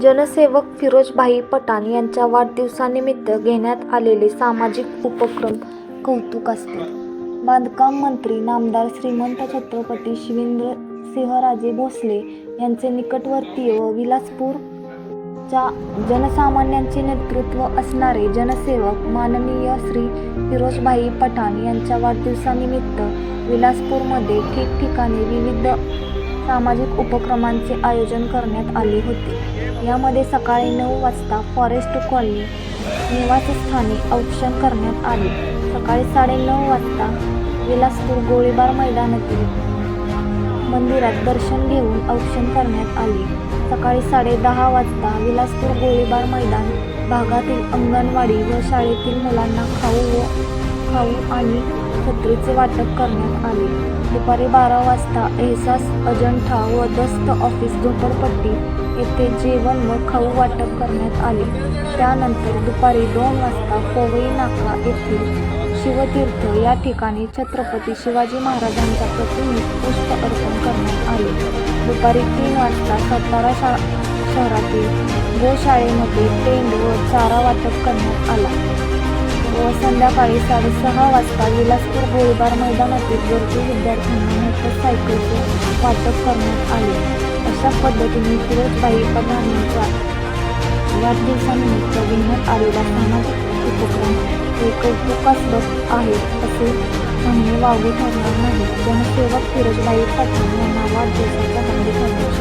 जनसेवक फिरोजभाई पठाण यांच्या वाढदिवसानिमित्त घेण्यात आलेले सामाजिक उपक्रम कौतुकास्पद बांधकाम मंत्री नामदार श्रीमंत छत्रपती शिवेंद्र सिंहराजे भोसले यांचे निकटवर्तीय व विलासपूरच्या जनसामान्यांचे नेतृत्व असणारे जनसेवक माननीय श्री फिरोजभाई पठाण यांच्या वाढदिवसानिमित्त विलासपूरमध्ये ठिकठिकाणी विविध सामाजिक उपक्रमांचे आयोजन करण्यात आले होते. यामध्ये सकाळी नऊ वाजता फॉरेस्ट कॉलनी निवासस्थानी औक्षण करण्यात आले. सकाळी साडेनऊ वाजता विलासपूर गोळीबार मैदानातील मंदिरात दर्शन घेऊन औक्षण करण्यात आले. सकाळी साडे दहा वाजता विलासपूर गोळीबार मैदान भागातील अंगणवाडी व शाळेतील मुलांना खाऊ व खाऊ आणि छत्रीचे वाटप करण्यात आले. दुपारी बारा वाजता एहसास अजंठा व दस्त ऑफिस झोपडपट्टी येथे जेवण व खाऊ वाटप करण्यात आले. त्यानंतर दुपारी दोन वाजता पोवई नाका येथील शिवतीर्थ या ठिकाणी छत्रपती शिवाजी महाराजांच्या प्रतिमेस पुष्प अर्पण करण्यात आले. दुपारी तीन वाजता सातारा शा शहरातील गोशाळेमध्ये टेंड व चारा वाटप करण्यात आला. संध्याकाळी साडेसहा वाजता विलासपूर गोळीबार मैदानातील गरजू विद्यार्थ्यांना मोटरसायकलचे वाटप करण्यात आले. अशा पद्धतीने फिरोजबाई पठाण यांच्या वाढदिवसानिमित्त घेण्यात आलेला सामाजिक उपक्रम हे कौतुकास्पद आहे असे म्हणणे वावगे ठरणार नाही. जनसेवक फिरोजबाई पठाण यांना वाढदिवसाच्या हार्दिक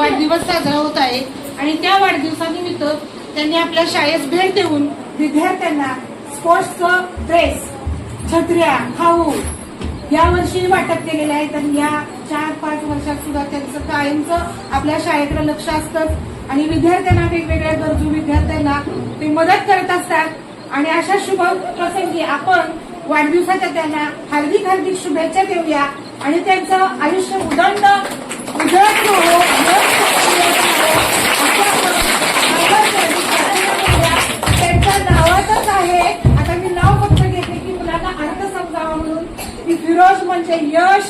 वाढदिवस साजरा होत आहे. आणि त्या वाढदिवसानिमित्त त्यांनी आपल्या शाळेस भेट देऊन विद्यार्थ्यांना स्पोर्ट्सचं ड्रेस छत्र्या खाऊ या वर्षी वाटप केलेले आहे. तर या चार पाच वर्षात सुद्धा त्यांचं कायमचं आपल्या शाळेकडे लक्ष असतं आणि विद्यार्थ्यांना वेगवेगळ्या गरजू विद्यार्थ्यांना ते मदत करत असतात. आणि अशा शुभ प्रसंगी आपण वाढदिवसाच्या त्यांना हार्दिक हार्दिक शुभेच्छा देऊया. आणि त्यांचं आयुष्य उदंड त्यांचे यश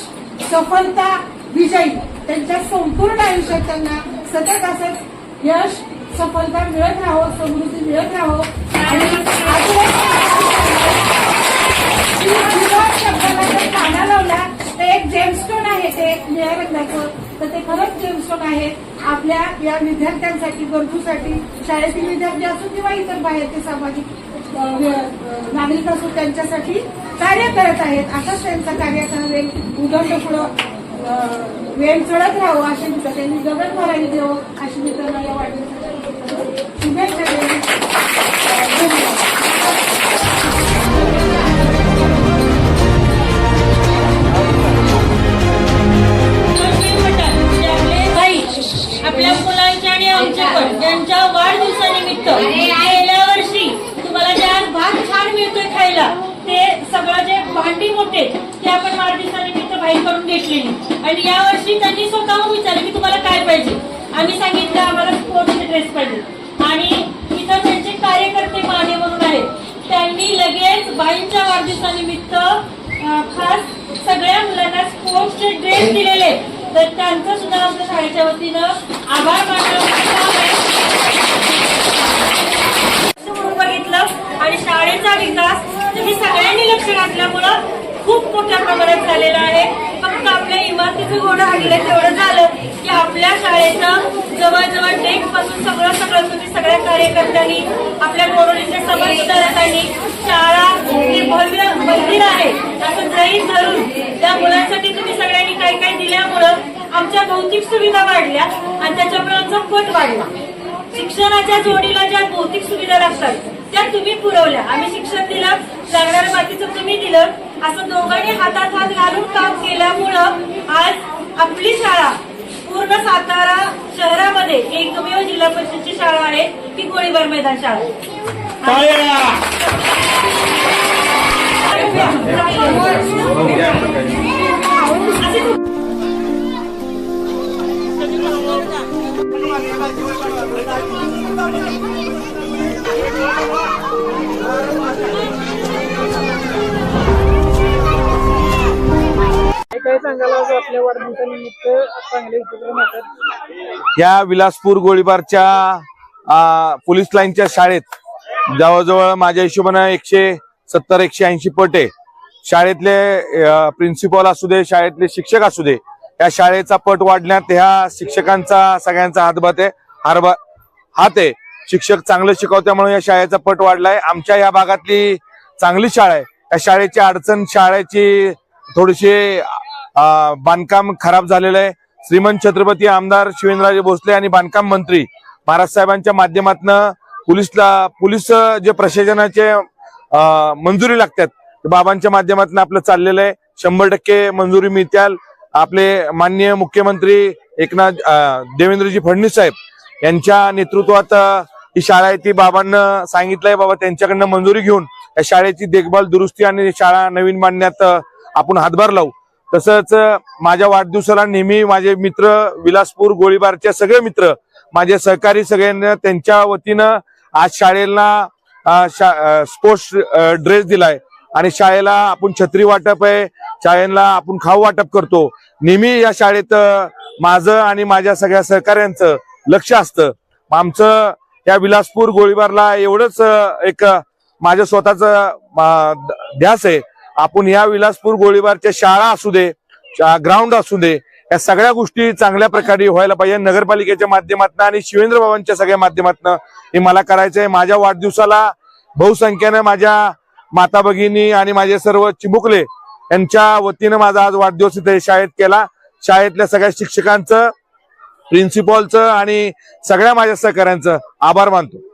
सफलता विजयी त्यांच्या संपूर्ण आयुष्यात त्यांना सतत असं यश सफलता मिळत राहो समृद्धी मिळत राहो आणि काना लावला तर एक जेमस्टोन आहे ते निळ्या रंगाचं. तर ते खरंच जेमस्टोन आहे. आपल्या या विद्यार्थ्यांसाठी गरजूसाठी शाळेतील विद्यार्थी असो किंवा इतर बाहेरचे सामाजिक नागरिक असो त्यांच्यासाठी कार्य करत आहेत. असंच त्यांचं कार्यक्रम वेळ उदंड पुढं वेळ चढत राहावं अशी मित्र त्यांनी जगत भरायला देव अशी मित्रांना या वाटली शुभेच्छा देऊ भांडी मोठे ते आपण वाढदिवसानिमित्त बाईकडून घेतलेली आणि या वर्षी त्यांनी स्वतःहून विचारलं की तुम्हाला काय पाहिजे? आम्ही सांगितलं आम्हाला स्पोर्ट्सचे ड्रेस पाहिजे. आणि इथं त्यांचे कार्यकर्ते माने म्हणून आहेत. त्यांनी लगेच बाईंच्या वाढदिवसानिमित्त खास सगळ्या मुलांना स्पोर्ट्सचे ड्रेस दिलेले तर त्यांचं सुद्धा आमच्या शाळेच्या वतीनं आभार मानलं घातलं आणि शाळेचा विकास तुम्ही सगळ्यांनी लक्ष घातल्यामुळं खूप मोठ्या प्रमाणात झालेला आहे. फक्त आपल्या इमारतीचं घोडं हाणलं तेवढं झालं की आपल्या शाळेचं जवळजवळ डेटपासून सगळं सगळं तुम्ही सगळ्या कार्यकर्त्यांनी आपल्या कोरोनाच्या समाजधारकांनी शाळा हे भव्य मंदिर आहे असं गृहित धरून त्या मुलांसाठी तुम्ही सगळ्यांनी काही काही दिल्यामुळं आमच्या भौतिक सुविधा वाढल्या आणि त्याच्यामुळे आमचा पट वाढला. शिक्षणाच्या जोडीला ज्या भौतिक सुविधा लागतात त्या तुम्ही पुरवल्या. आम्ही शिक्षण दिलं लागणाऱ्या मातीचं तुम्ही दिलं. असं दोघांनी हातात हात घालून काम केल्यामुळं आज आपली शाळा पूर्ण सातारा शहरामध्ये एकमेव जिल्हा परिषदची शाळा आहे ती गोळीबार मैदान शाळा. वाढदिवसानिमित्त चांगले उपक्रम होतात. या विलासपूर गोळीबारच्या पोलीस लाईनच्या शाळेत जवळजवळ माझ्या हिशोबानं एकशे सत्तर एकशे ऐंशी पट आहे. शाळेतले प्रिन्सिपल असू दे शाळेतले शिक्षक असू दे या शाळेचा पट वाढण्यात ह्या शिक्षकांचा सगळ्यांचा हातभात आहे हारबा हात आहे. शिक्षक चांगलं शिकवत्यामुळे या शाळेचा पट वाढलाय. आमच्या या भागातली चांगली शाळा आहे. या शाळेची अडचण शाळेची थोडीशी बांधकाम खराब झालेलं आहे. श्रीमंत छत्रपती आमदार शिवेंद्रराजे भोसले आणि बांधकाम मंत्री महाराज साहेबांच्या माध्यमातनं पोलीसला पोलीस जे प्रशासनाचे मंजुरी लागतात बाबांच्या माध्यमातून आपलं चाललेलं आहे. शंभर टक्के मंजुरी मिळत्याल आपले माननीय मुख्यमंत्री एकनाथ देवेंद्रजी फडणवीस साहेब यांच्या नेतृत्वात ही शाळा आहे. ती बाबांना सांगितलंय बाबा त्यांच्याकडनं मंजुरी घेऊन या शाळेची देखभाल दुरुस्ती आणि शाळा नवीन बांधण्यात आपण हातभार लावू. तसंच माझ्या वाढदिवसाला नेहमी माझे मित्र विलासपूर गोळीबारचे सगळे मित्र माझे सहकारी सगळ्यांना त्यांच्या वतीनं आज शाळेला शा- स्पोर्ट्स ड्रेस दिलाय. आणि शाळेला आपण छत्री वाटप आहे शाळेला आपण खाऊ वाटप करतो. नेहमी या शाळेत माझं आणि माझ्या सगळ्या सहकाऱ्यांचं लक्ष असतं. आमचं या विलासपूर गोळीबारला एवढंच एक माझ्या माझं स्वतःच ध्यास आहे. आपण या विलासपूर गोळीबारच्या शाळा असू दे ग्राउंड असू दे या सगळ्या गोष्टी चांगल्या प्रकारे व्हायला पाहिजे. नगरपालिकेच्या माध्यमातून आणि शिवेंद्र बाबांच्या सगळ्या माध्यमातून हे मला करायचंय. माझ्या वाढदिवसाला बहुसंख्येनं माझ्या माता भगिनी आणि माझे सर्व चिमुकले यांच्या वतीनं माझा आज वाढदिवस इथे शाळेत केला. शाळेतल्या सगळ्या शिक्षकांचं प्रिन्सिपॉलचं आणि सगळ्या माझ्या सहकाऱ्यांचं आभार मानतो.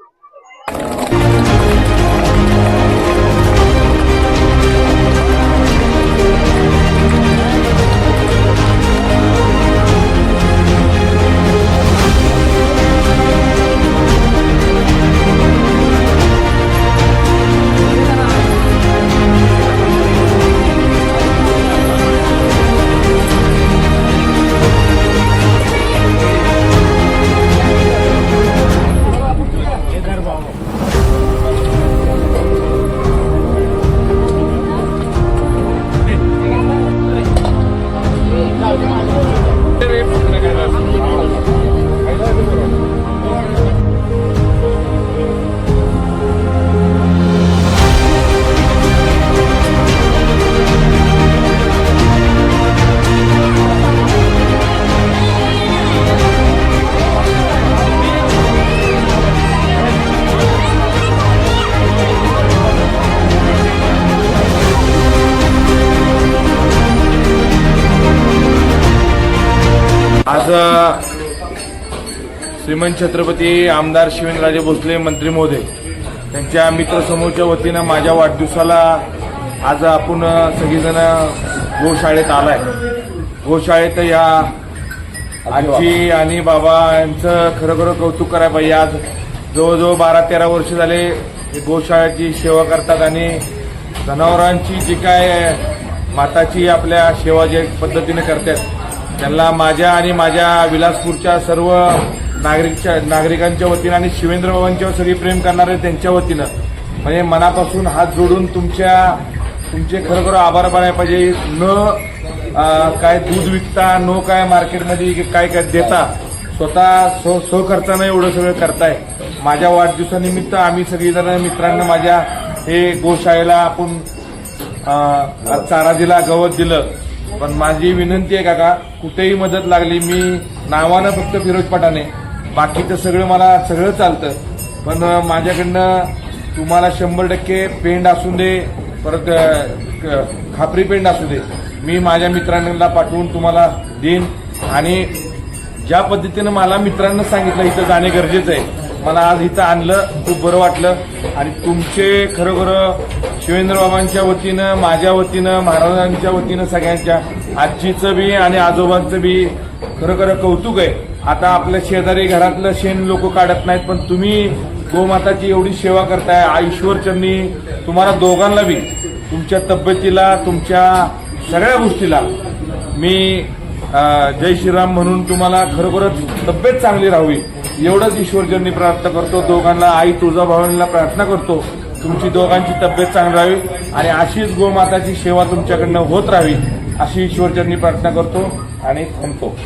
श्रीमंत छत्रपती आमदार शिवेंद्रराजे भोसले मंत्री महोदय त्यांच्या मित्रसमूहाच्या वतीनं माझ्या वाढदिवसाला आज आपण सगळीजण गोशाळेत आलाय. गोशाळेत या आजी आणि बाबा यांचं खरं खरं कौतुक करायला पाहिजे. आज जवळजवळ बारा तेरा वर्ष झाले हे गोशाळेची सेवा करतात आणि जनावरांची जी काय माताची आपल्या सेवा जे पद्धतीने करतात त्यांना माझ्या आणि माझ्या विलासपूरच्या सर्व नागरिकच्या नागरिकांच्या वतीनं आणि शिवेंद्र बाबांच्यावर सगळी प्रेम करणारे त्यांच्या वतीनं म्हणजे मनापासून हात जोडून तुमच्या तुमचे खरोखर आभार मानायला पाहिजे. न काय दूध विकता न काय मार्केटमध्ये काय काय देता स्वतः सो सो करताना एवढं सगळं करताय. माझ्या वाढदिवसानिमित्त आम्ही सगळीजण मित्रांना माझ्या हे गोशाळेला आपण चारा दिला गवत दिलं. पण माझी विनंती आहे काका कुठेही मदत लागली मी नावानं फक्त फिरोज पठाणे. बाकीचं सगळं मला सगळं चालतं. पण माझ्याकडनं तुम्हाला शंभर टक्के पेंड असू दे परत क- खापरी पेंड असू दे मी माझ्या मित्रांना पाठवून तुम्हाला देईन. आणि ज्या पद्धतीनं मला मित्रांना सांगितलं इथं जाणे गरजेचं आहे मला आज इथं आणलं खूप बरं वाटलं. आणि तुमचे खरोखर शिवेंद्र बाबांच्या वतीनं माझ्या वतीनं महाराजांच्या वतीनं सगळ्यांच्या आजीचं बी आणि आजोबांचं बी खरोखर कौतुक आहे. आता आपल्या शेजारी घरातलं शेण लोक काढत नाहीत पण तुम्ही गोमाताची एवढी सेवा करताय आईश्वर तुम्हाला दोघांना बी तुमच्या तब्येतीला तुमच्या सगळ्या गोष्टीला. मी जय श्रीराम म्हणून तुम्हाला खरोखरच तब्येत चांगली राहावी. एवढंच ईश्वरचरणी प्रार्थना करतो. दोघांना आई तुळजाभवानीला प्रार्थना करतो. तुमची दोघांची तब्येत चांगली राहावी आणि अशीच गोमाताची सेवा तुमच्याकडनं होत राहावी अशी ईश्वरचरणी प्रार्थना करतो आणि थांबतो.